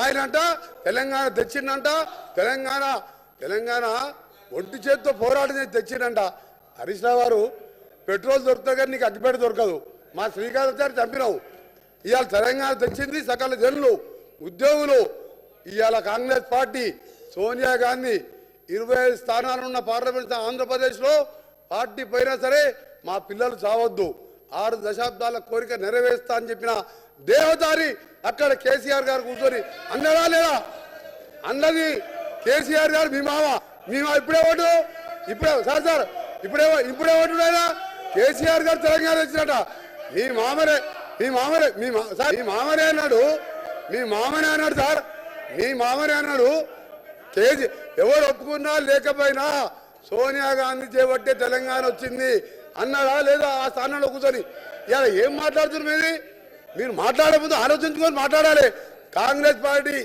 ఆయన అంట తెలంగాణ తెచ్చిండంట తెలంగాణ తెలంగాణ ఒంటి చేత్తో పోరాటం చేసి తెచ్చిండంట. హరీష్ రావు గారు పెట్రోల్ దొరుకుతుంది కానీ నీకు అగ్గిపేట దొరకదు. మా శ్రీకాళాచారి చంపినావు. ఇవాళ తెలంగాణ తెచ్చింది సకల జనులు ఉద్యోగులు. ఇవాళ కాంగ్రెస్ పార్టీ సోనియా గాంధీ ఇరవై ఐదు స్థానాలు ఉన్న పార్లమెంట్ ఆంధ్రప్రదేశ్లో పార్టీ పోయినా సరే మా పిల్లలు చావద్దు. ఆరు దశాబ్దాల కోరిక నెరవేరుస్తా అని చెప్పిన దేవదారి అక్కడ కేసీఆర్ గారు కూర్చొని అన్నదా లేదా? అన్నది కేసీఆర్ గారు మీ మామ. మీ మామ ఇప్పుడే ఓటు. ఇప్పుడే సార్ సార్ ఇప్పుడే ఇప్పుడే ఓటు లేదా కేసీఆర్ గారు తెలంగాణ వచ్చినట మీ మామరే మీ మామరే మీ సార్ మీ మామనే అన్నాడు. మీ మామనే అన్నాడు సార్. మీ మామనే అన్నాడు. కేజీ ఎవరు ఒప్పుకున్నా లేకపోయినా సోనియా గాంధీ చేపట్టే తెలంగాణ వచ్చింది. అన్నాడా లేదా? ఆ స్థానంలో కూర్చొని. ఇలా ఏం మాట్లాడుతున్నారు మీది? మీరు మాట్లాడే ముందు ఆలోచించుకొని మాట్లాడాలి. కాంగ్రెస్ పార్టీ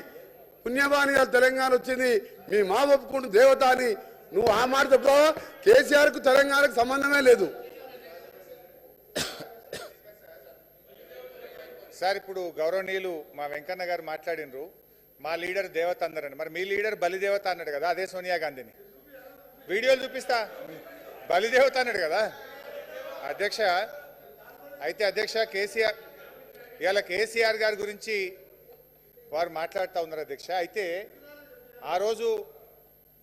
పుణ్యమాని తెలంగాణ వచ్చింది మీ మా ఒప్పుకుంటు దేవత అని నువ్వు ఆ మాట చెప్తావా? కేసీఆర్కు తెలంగాణకు సంబంధమే లేదు. సార్ ఇప్పుడు గౌరవనీయులు మా వెంకన్న గారు మాట్లాడినరు. మా లీడర్ దేవత అందరండి మరి మీ లీడర్ బలిదేవత అన్నాడు కదా అదే సోనియా గాంధీని. వీడియోలు చూపిస్తా. బలిదేవత అన్నాడు కదా. అధ్యక్ష అయితే అధ్యక్ష కేసీఆర్ ఇవాళ కేసీఆర్ గారి గురించి వారు మాట్లాడుతూ ఉన్నారు అధ్యక్ష. అయితే ఆ రోజు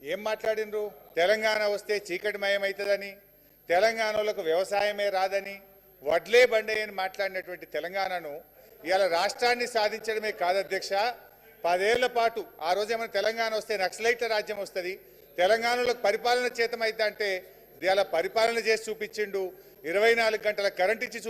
ఏం మాట్లాడినరు? తెలంగాణ వస్తే చీకటిమయం అవుతుందని తెలంగాణలకు వ్యవసాయమే రాదని వడ్లే బండే అని మాట్లాడినటువంటి తెలంగాణను ఇవాళ రాష్ట్రాన్ని సాధించడమే కాదు అధ్యక్ష. పదేళ్ళ పాటు ఆ రోజు ఏమైనా తెలంగాణ వస్తే నక్సలైట్ల రాజ్యం వస్తుంది తెలంగాణలో పరిపాలన చేతమైతే అంటే ఇవాళ పరిపాలన చేసి చూపించిండు ఇరవై నాలుగు గంటల కరెంట్ ఇచ్చి